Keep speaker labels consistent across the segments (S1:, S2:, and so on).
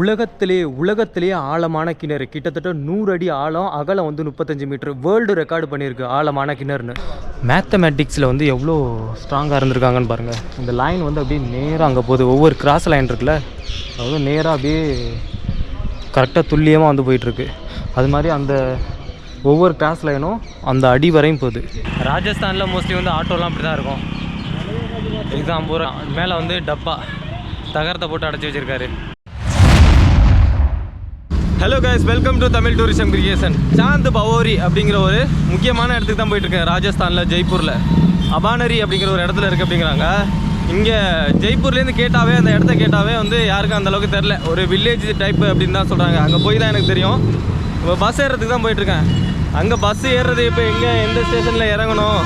S1: உலகத்திலே உலகத்திலேயே ஆழமான கிணறு. கிட்டத்தட்ட நூறு அடி ஆழம் அகலம் வந்து முப்பத்தஞ்சு மீட்டர். வேர்ல்டு ரெக்கார்டு பண்ணியிருக்கு ஆழமான கிணறுன்னு. மேத்தமேட்டிக்ஸில் வந்து எவ்வளோ ஸ்ட்ராங்காக இருந்திருக்காங்கன்னு பாருங்கள் இந்த லைன் வந்து அப்படியே நேராக அங்கே போகுது. ஒவ்வொரு கிராஸ் லைன் இருக்குல்ல அதாவது நேராக அப்படியே கரெக்டாக துல்லியமாக வந்து போயிட்டுருக்கு. அது மாதிரி அந்த ஒவ்வொரு கிராஸ் லைனும் அந்த அடி வரையும் போகுது. ராஜஸ்தானில் மோஸ்ட்லி வந்து ஆட்டோலாம் அப்படி தான் இருக்கும். எக்ஸாம் பூரா மேலே வந்து டப்பா. தகரத்தை போட்டு அடைச்சி வச்சுருக்காரு. Hello guys welcome to Tamil tourism creation Chand Baori அப்படிங்கிற ஒரு முக்கியமான இடத்துக்கு தான் போயிட்டுருக்கேன் ராஜஸ்தானில் ஜெய்ப்பூரில். அபானரி அப்படிங்கிற ஒரு இடத்துல இருக்குது அப்படிங்கிறாங்க. இங்கே ஜெய்ப்பூர்லேருந்து கேட்டாவே அந்த இடத்த கேட்டாவே வந்து யாருக்கும் அந்தளவுக்கு தெரில ஒரு வில்லேஜ் டைப் அப்படின்னு தான் சொல்கிறாங்க அங்கே போய் தான் எனக்கு தெரியும். இப்போ பஸ் ஏறுறதுக்கு தான் போயிட்டுருக்கேன் அங்கே பஸ் ஏறுறது இப்போ எங்கே? எந்த ஸ்டேஷனில் இறங்கணும்?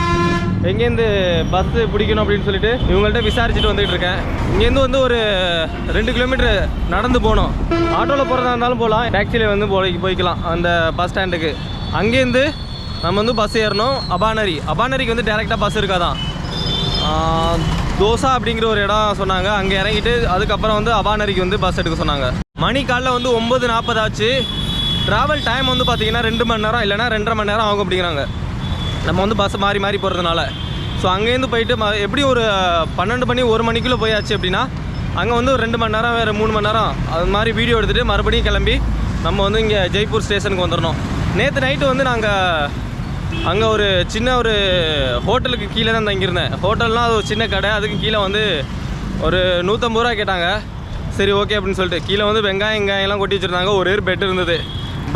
S1: எங்கேருந்து பஸ்ஸு பிடிக்கணும் அப்படின்னு சொல்லிட்டு இவங்கள்ட்ட விசாரிச்சுட்டு வந்துகிட்டு இருக்கேன். இங்கேருந்து வந்து ஒரு ரெண்டு கிலோமீட்டர் நடந்து போகணும். ஆட்டோவில் போகிறதா இருந்தாலும் போகலாம். டாக்ஸியில் வந்து போய் போய்க்கலாம். அந்த பஸ் ஸ்டாண்டுக்கு அங்கேருந்து நம்ம வந்து பஸ் ஏறணும். அபானரி. அபானரிக்கு வந்து டேரெக்டாக பஸ் இருக்காதான். தோசா அப்படிங்கிற ஒரு இடம் சொன்னாங்க. அங்கே இறங்கிட்டு அதுக்கப்புறம் வந்து அபானரிக்கு வந்து பஸ் எடுக்க சொன்னாங்க. மணி காலைல வந்து ஒம்பது நாற்பதாச்சு ட்ராவல் டைம் வந்து பார்த்தீங்கன்னா ரெண்டு மணி நேரம் இல்லைன்னா ரெண்டரை மணி நேரம் ஆகும் அப்படிங்கிறாங்க. நம்ம வந்து பஸ்ஸை மாறி மாறி போகிறதுனால ஸோ அங்கேருந்து போயிட்டு ம எப்படி ஒரு பன்னெண்டு மணி ஒரு மணிக்குள்ளே போயாச்சு அப்படின்னா அங்கே வந்து ஒரு ரெண்டு மணி நேரம் வேறு மூணு மணி நேரம் அது மாதிரி வீடியோ எடுத்துகிட்டு மறுபடியும் கிளம்பி நம்ம வந்து இங்கே ஜெய்ப்பூர் ஸ்டேஷனுக்கு வந்துடணும் நேற்று நைட்டு வந்து நாங்கள் அங்கே ஒரு சின்ன ஒரு ஹோட்டலுக்கு கீழே தான் தங்கியிருந்தேன். ஹோட்டல்னால் அது ஒரு சின்ன கடை அதுக்கு கீழே வந்து ஒரு நூற்றம்பது ரூபா கேட்டாங்க. சரி ஓகே அப்படின்னு சொல்லிட்டு. கீழே வந்து வெங்காயம் வெங்காயம்லாம் கொட்டி வச்சுருந்தாங்க. ஒரே பெட் இருந்தது.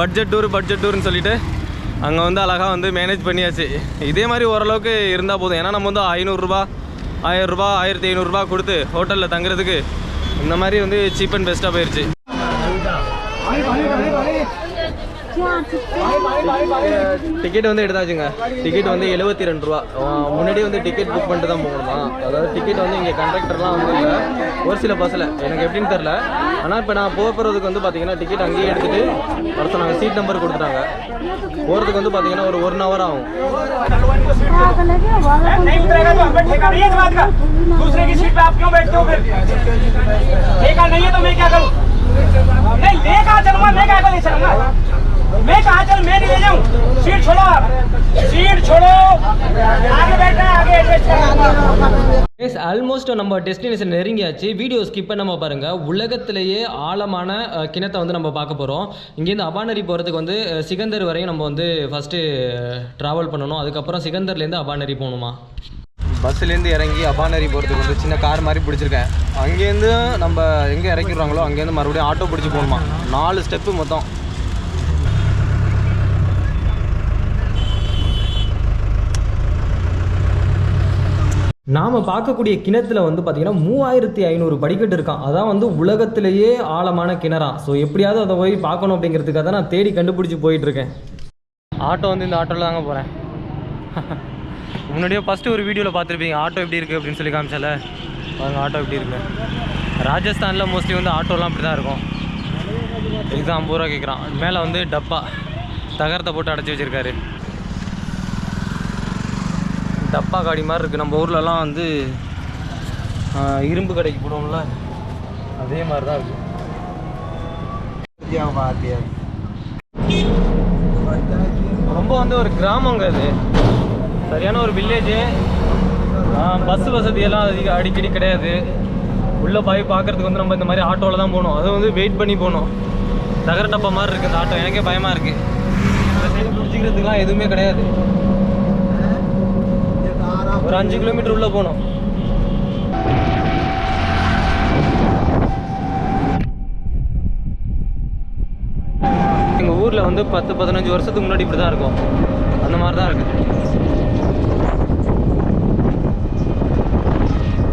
S1: பட்ஜெட் டூர் பட்ஜெட் டூர்னு சொல்லிட்டு அங்கே வந்து அழகாக வந்து மேனேஜ் பண்ணியாச்சு. இதே மாதிரி ஓரளவுக்கு இருந்தால் போதும். ஏன்னா நம்ம வந்து ஐநூறுரூபா ஆயிரரூபா ஆயிரத்தி ஐநூறுரூபா கொடுத்து ஹோட்டலில் தங்குறதுக்கு இந்த மாதிரி வந்து சீப் அண்ட் பெஸ்ட்டாக போயிடுச்சு டிக்கெட் வந்து எடுத்தாச்சுங்க டிக்கெட் வந்து எழுபத்தி ரெண்டு ரூபா அஹ் முன்னாடியே வந்து டிக்கெட் புக் பண்ணிட்டு தான் போகணுமா அதாவது டிக்கெட் வந்து இங்கே கண்டக்டர்லாம் வந்து இல்லை ஒரு சில பஸ்ஸில் எனக்கு எப்படின்னு தெரில ஆனால் இப்போ நான் போக போகிறதுக்கு வந்து பார்த்தீங்கன்னா டிக்கெட் அங்கேயே எடுத்துகிட்டு வர சொன்னாங்க சீட் நம்பர் கொடுத்துட்டாங்க போகிறதுக்கு வந்து பார்த்தீங்கன்னா ஒரு ஒன் ஹவர் ஆகும்
S2: नहीं उतरेगा तो हम पे ठेका नहीं है इस बात का दूसरे की सीट पे आप क्यों बैठते हो फिर ठेका नहीं है तो मैं क्या करूं नहीं ले कहा चलूंगा मैं क्या ले चलूंगा
S1: ஆல்மோஸ்ட் நம்ம டெஸ்டினேஷன் நெருங்கியாச்சு. வீடியோ ஸ்கிப் பண்ணாமல் பாருங்கள் உலகத்திலேயே ஆழமான கிணத்தை வந்து நம்ம பார்க்க போகிறோம் இங்கேருந்து அபானரி போகிறதுக்கு வந்து சிகந்தர் வரையும் நம்ம வந்து ஃபஸ்ட்டு ட்ராவல் பண்ணணும். அதுக்கப்புறம் சிகந்தர்லேருந்து அபானரி போகணுமா? பஸ்ஸுலேருந்து இறங்கி அபானரி போகிறதுக்கு வந்து சின்ன கார் மாதிரி பிடிச்சிருக்கேன். அங்கேருந்து நம்ம எங்கே இறக்கிடுறாங்களோ அங்கேருந்து மறுபடியும் ஆட்டோ பிடிச்சி போகணுமா? நாலு ஸ்டெப்பு மொத்தம். நாம் பார்க்கக்கூடிய கிணத்துல வந்து பார்த்தீங்கன்னா மூவாயிரத்தி ஐநூறு படிக்கட்டு இருக்கான். அதான் வந்து உலகத்திலேயே ஆழமான கிணறா. ஸோ எப்படியாவது அதை போய் பார்க்கணும் அப்படிங்கிறதுக்காக தான் நான் தேடி கண்டுபிடிச்சி போயிட்டுருக்கேன். ஆட்டோ வந்து இந்த ஆட்டோவில் தாங்க போகிறேன் முன்னாடியே ஃபஸ்ட்டு ஒரு வீடியோவில் பார்த்துருப்பீங்க ஆட்டோ எப்படி இருக்குது அப்படின்னு சொல்லி காமிச்சால. பாருங்க ஆட்டோ எப்படி இருக்கு. ராஜஸ்தானில் மோஸ்ட்லி வந்து ஆட்டோலாம் அப்படி தான் இருக்கும். எக்ஸாம் பூரா கேட்குறான் மேலே வந்து டப்பா. தகரத்தை போட்டு அடைச்சி வச்சுருக்காரு. டப்பா காடி மாதிரி இருக்குது நம்ம ஊர்லலாம் வந்து இரும்பு கடைக்கு போடுவோம்ல அதே மாதிரி தான் இருக்குது ரொம்ப வந்து ஒரு கிராமங்க இது சரியான ஒரு வில்லேஜு பஸ் வசதியெல்லாம் அதிக அடிக்கடி கிடையாது. உள்ளே போய் பார்க்கறதுக்கு வந்து நம்ம இந்த மாதிரி ஆட்டோவில் தான் போகணும். அதுவும் வந்து வெயிட் பண்ணி போகணும். தகர டப்பா மாதிரி இருக்குது இந்த ஆட்டோ. எனக்கே பயமாக இருக்குது இந்த சைடு பிடிச்சிக்கிறதுக்குலாம் எதுவுமே கிடையாது. ஒரு அஞ்சு கிலோமீட்டர் உள்ள போகணும். எங்கள் ஊரில் வந்து பத்து பதினஞ்சு வருஷத்துக்கு முன்னாடி இப்படி தான் இருக்கும். அந்த மாதிரி தான் இருக்குது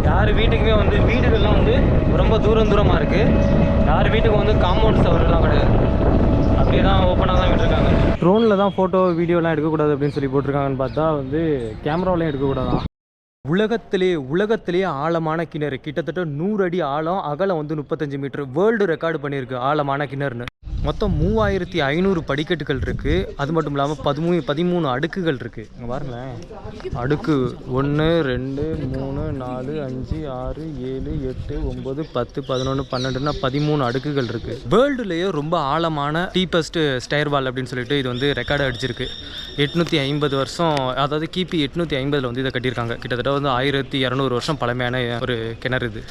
S1: யார் வீட்டுக்குமே வந்து வீடுகள்லாம் வந்து ரொம்ப தூரம் தூரமாக இருக்குது யார் வீட்டுக்கு வந்து காம்பவுண்ட் சவர்லாம் கிடையாது. அப்படியே தான் ஓப்பனாக தான் விட்டுருக்காங்க. ட்ரோனில் தான் ஃபோட்டோ வீடியோலாம் எடுக்கக்கூடாது அப்படின்னு சொல்லி போட்டிருக்காங்கன்னு பார்த்தா வந்து கேமராவிலையும் எடுக்கக்கூடாதான். உலகத்திலே உலகத்திலேயே ஆழமான கிணறு. கிட்டத்தட்ட நூறு அடி ஆழம் அகலம் வந்து முப்பத்தஞ்சு மீட்டர். வேர்ல்டு ரெக்கார்டு பண்ணியிருக்கு ஆழமான கிணறுன்னு. மொத்தம் மூவாயிரத்தி ஐநூறு படிக்கட்டுகள் இருக்குது அது மட்டும் இல்லாமல் பதிமூணு பதிமூணு அடுக்குகள் இருக்குது இங்கே பாருங்களேன். அடுக்கு ஒன்று ரெண்டு மூணு நாலு அஞ்சு ஆறு ஏழு எட்டு ஒம்பது பத்து பதினொன்று பன்னெண்டுன்னா பதிமூணு அடுக்குகள் இருக்குது வேர்ல்டுலேயே ரொம்ப ஆழமான டீப்பஸ்ட் ஸ்டைர்வால் அப்படின்னு சொல்லிட்டு இது வந்து ரெக்கார்டு அடிச்சிருக்கு. எட்நூற்றி ஐம்பது வருஷம் அதாவது கிபி எட்நூற்றி ஐம்பதில் வந்து இதை கட்டியிருக்காங்க. கிட்டத்தட்ட வந்து ஆயிரத்தி இரநூறு வருஷம் பழமையான ஒரு கிணறு இது.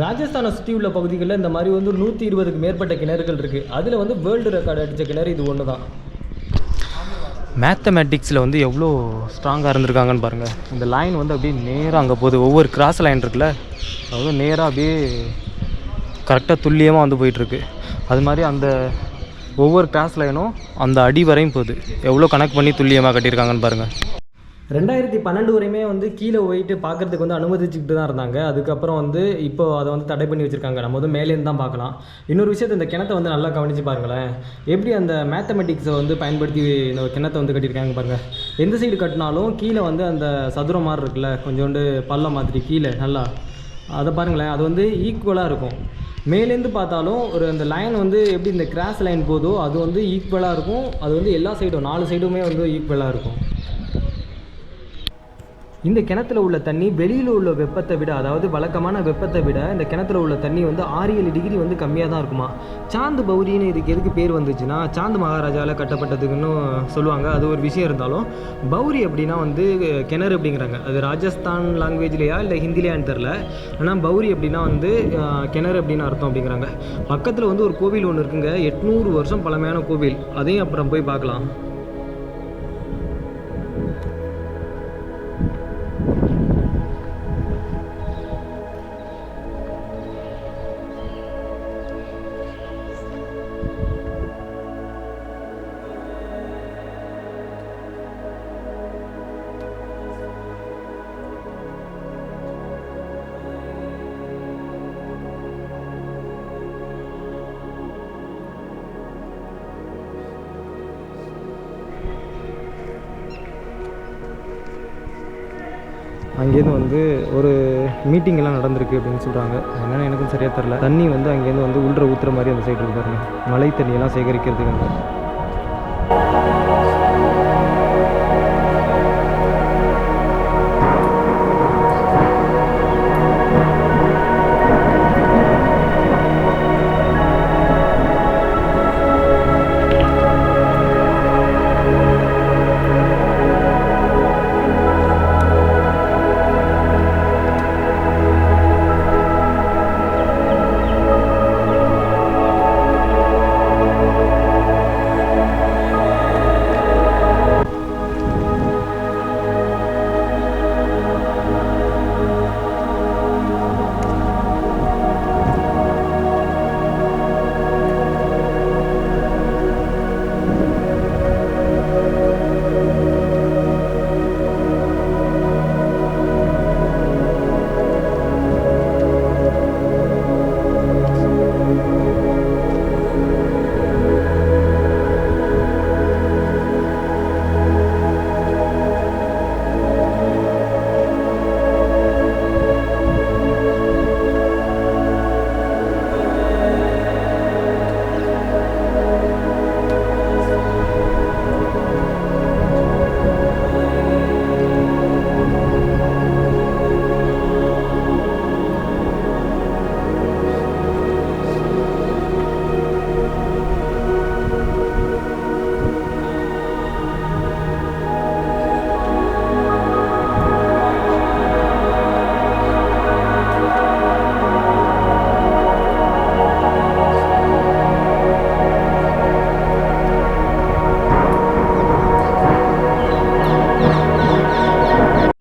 S1: ராஜஸ்தானை சுற்றி உள்ள பகுதிகளில் இந்த மாதிரி வந்து நூற்றி இருபதுக்கு மேற்பட்ட கிணறுகள் இருக்குது அதில் வந்து வேர்ல்டு ரெக்கார்டு அடித்த கிணறு இது ஒன்று தான் மேத்தமேட்டிக்ஸில் வந்து எவ்வளோ ஸ்ட்ராங்காக இருந்திருக்காங்கன்னு பாருங்கள் இந்த லைன் வந்து அப்படியே நேராக அங்கே போகுது. ஒவ்வொரு கிராஸ் லைன் இருக்குல்ல அது நேராக அப்படியே கரெக்டாக துல்லியமாக வந்து போயிட்டுருக்கு. அது மாதிரி அந்த ஒவ்வொரு கிராஸ் லைனும் அந்த அடி வரையும் போகுது. எவ்வளோ கனெக்ட் பண்ணி துல்லியமாக கட்டியிருக்காங்கன்னு பாருங்கள் ரெண்டாயிரத்தி பன்னெண்டு வரையுமே வந்து கீழே போயிட்டு பார்க்கறதுக்கு வந்து அனுமதிச்சுக்கிட்டு தான் இருந்தாங்க. அதுக்கப்புறம் வந்து இப்போ அதை வந்து தடை பண்ணி வச்சுருக்காங்க. நம்ம வந்து மேலேருந்து தான் பார்க்கலாம். இன்னொரு விஷயத்தை இந்த கிணத்தை வந்து நல்லா கவனித்து பாருங்களேன். எப்படி அந்த மேத்தமெட்டிக்ஸை வந்து பயன்படுத்தி இந்த கிணத்தை வந்து கட்டியிருக்காங்க பாருங்கள் எந்த சைடு கட்டினாலும் கீழே வந்து அந்த சதுரம் மாதிரி இருக்குல்ல கொஞ்சோண்டு பள்ளம் மாதிரி கீழே நல்லா. அதை பாருங்களேன். அது வந்து ஈக்குவலாக இருக்கும். மேலேருந்து பார்த்தாலும் ஒரு அந்த லைன் வந்து எப்படி இந்த கிராஸ் லைன் போதோ அது வந்து ஈக்குவலாக இருக்கும். அது வந்து எல்லா சைடும் நாலு சைடுமே வந்து ஈக்குவலாக இருக்கும். இந்த கிணத்துல உள்ள தண்ணி வெளியில் உள்ள வெப்பத்தை விட அதாவது வழக்கமான வெப்பத்தை விட இந்த கிணத்துல உள்ள தண்ணி வந்து ஆறு ஏழு டிகிரி வந்து கம்மியாக தான் இருக்குமா? சாந்து பௌரின்னு இதுக்கு எதுக்கு பேர் வந்துச்சுன்னா சாந்து மகாராஜாவில் கட்டப்பட்டதுக்குன்னு சொல்லுவாங்க. அது ஒரு விஷயம் இருந்தாலும் பௌரி அப்படின்னா வந்து கிணறு அப்படிங்கிறாங்க. அது ராஜஸ்தான் லாங்குவேஜ்லையா இல்லை ஹிந்திலையான்னு தெரில ஆனால் பௌரி அப்படின்னா வந்து கிணறு அப்படின்னு அர்த்தம் அப்படிங்கிறாங்க. பக்கத்தில் வந்து ஒரு கோவில் ஒன்று இருக்குங்க. எட்நூறு வருஷம் பழமையான கோவில். அதையும் அப்புறம் போய் பார்க்கலாம். அங்கேருந்து வந்து ஒரு மீட்டிங் எல்லாம் நடந்திருக்கு அப்படின்னு சொல்கிறாங்க என்னென்னு எனக்கும் சரியாக தெரில தண்ணி வந்து அங்கேருந்து வந்து உள்ள ஊற்றுற மாதிரி அந்த சைடு இருக்காருங்க மழை தண்ணியெல்லாம் சேகரிக்கிறதுக்கு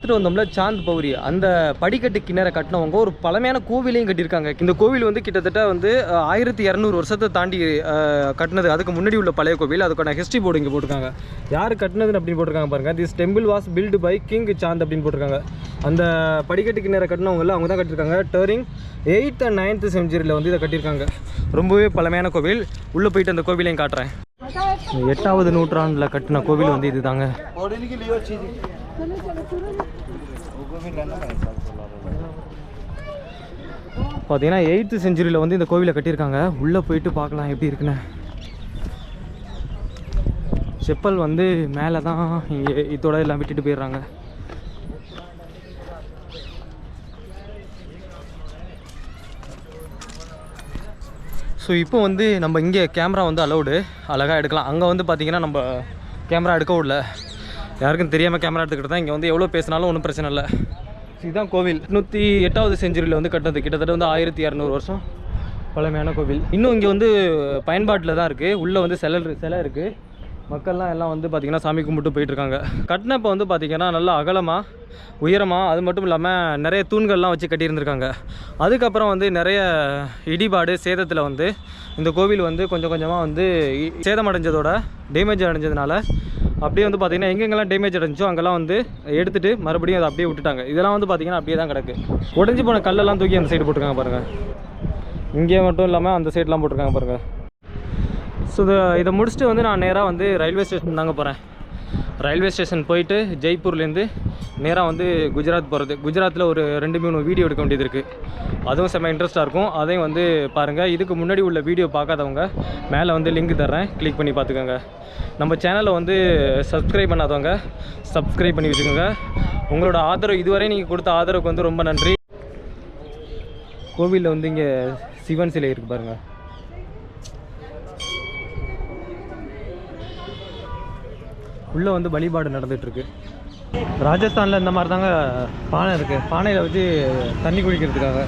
S1: எடுத்துகிட்டு வந்தோம்ல சாந்த் பௌரி. அந்த படிக்கட்டு கிணற கட்டினவங்க ஒரு பழமையான கோவிலையும் கட்டியிருக்காங்க. இந்த கோவில் வந்து கிட்டத்தட்ட வந்து ஆயிரத்தி இரநூறு வருஷத்தை தாண்டி கட்டினது. அதுக்கு முன்னாடி உள்ள பழைய கோவில் அதுக்கான ஹிஸ்ட்ரி போர்டு இங்கே போட்டிருக்காங்க. யார் கட்டினதுன்னு அப்படின்னு போட்டிருக்காங்க பாருங்க. This temple was built by king Chand அப்படின்னு போட்டிருக்காங்க. அந்த படிக்கட்டு கிணற கட்டினவங்கல அவங்க தான் கட்டியிருக்காங்க. டேரிங் எயித் அண்ட் நைன்த் செஞ்சுரியில் வந்து இதை கட்டியிருக்காங்க. ரொம்பவே பழமையான கோவில். உள்ளே போயிட்டு அந்த கோவிலையும் காட்டுறேன். எட்டாவது நூற்றாண்டில் கட்டின கோவில் வந்து இதுதாங்க.
S3: தாங்க
S1: பார்த்தீங்கன்னா எயித்து செஞ்சுரியில் வந்து இந்த கோவிலை கட்டியிருக்காங்க. உள்ளே போயிட்டு பார்க்கலாம் எப்படி இருக்குன்னு. செப்பல் வந்து மேலே தான் இங்கே இதோட எல்லாம் விட்டுட்டு போயிடுறாங்க. ஸோ இப்போ வந்து நம்ம இங்கே கேமரா வந்து அலௌடு அழகாக எடுக்கலாம். அங்கே வந்து பார்த்திங்கன்னா நம்ம கேமரா எடுக்கவும் இல்லை யாருக்கும் தெரியாமல் கேமரா எடுத்துக்கிட்டு தான் இங்கே வந்து எவ்வளோ பேசினாலும் ஒன்றும் பிரச்சனை இல்லை. இதுதான் கோவில். நூற்றி எட்டாவது செஞ்சுரியில் வந்து கட்டினது. கிட்டத்தட்ட வந்து ஆயிரத்தி இரநூறு வருஷம் பழமையான கோவில். இன்னும் இங்கே வந்து பயன்பாட்டில் தான் இருக்குது உள்ளே வந்து சிலை சிலை இருக்குது மக்கள்லாம் எல்லாம் வந்து பார்த்திங்கன்னா சாமி கும்பிட்டு போயிட்டுருக்காங்க கட்டினப்போ வந்து பார்த்திங்கன்னா நல்லா அகலமாக உயரமாக அது மட்டும் இல்லாமல் நிறைய தூண்கள்லாம் வச்சு கட்டியிருந்திருக்காங்க. அதுக்கப்புறம் வந்து நிறைய இடிபாடு சேதத்தில் வந்து இந்த கோவில் வந்து கொஞ்சம் கொஞ்சமாக வந்து இ- சேதமடைஞ்சதோட டேமேஜ் அடைஞ்சதுனால அப்படியே வந்து பார்த்திங்கன்னா எங்கெங்கெல்லாம் டேமேஜ் அடைஞ்சோ அங்கெல்லாம் வந்து எடுத்துட்டு மறுபடியும் அதை அப்படியே விட்டுட்டாங்க. இதெல்லாம் வந்து பார்த்திங்கன்னா அப்படியே தான் கிடக்கு. உடஞ்சி போன கல்லெல்லாம் தூக்கி அந்த சைடு போட்டிருக்காங்க பாருங்கள் இங்கே மட்டும் இல்லாமல் அந்த சைட்லாம் போட்டிருக்காங்க பாருங்கள் ஸோ இதை இதை முடிச்சுட்டு வந்து நான் நேராக வந்து ரயில்வே ஸ்டேஷன் தாங்க போகிறேன் ரயில்வே ஸ்டேஷன் போயிட்டு ஜெய்ப்பூர்லேருந்து நேராக வந்து குஜராத் போகிறது. குஜராத்தில் ஒரு ரெண்டு மூணு வீடியோ எடுக்க வேண்டியது இருக்குது அதுவும் செம்ம இன்ட்ரெஸ்ட்டாக இருக்கும். அதையும் வந்து பாருங்கள் இதுக்கு முன்னாடி உள்ள வீடியோ பார்க்காதவங்க மேலே வந்து லிங்க் தர்றேன். கிளிக் பண்ணி பார்த்துக்கோங்க. நம்ம சேனலை வந்து சப்ஸ்கிரைப் பண்ணாதவங்க சப்ஸ்கிரைப் பண்ணி வச்சுக்கோங்க. உங்களோட ஆதரவு இதுவரை நீங்கள் கொடுத்த ஆதரவுக்கு வந்து ரொம்ப நன்றி. கோவிலில் வந்து இங்கே சிவன் சிலை இருக்குது பாருங்கள் உள்ளே வந்து வழிபாடு நடந்துகிட்ருக்கு ராஜஸ்தானில் இந்த மாதிரி தாங்க பானை இருக்குது பானையில் வச்சு தண்ணி குடிக்கிறதுக்காக.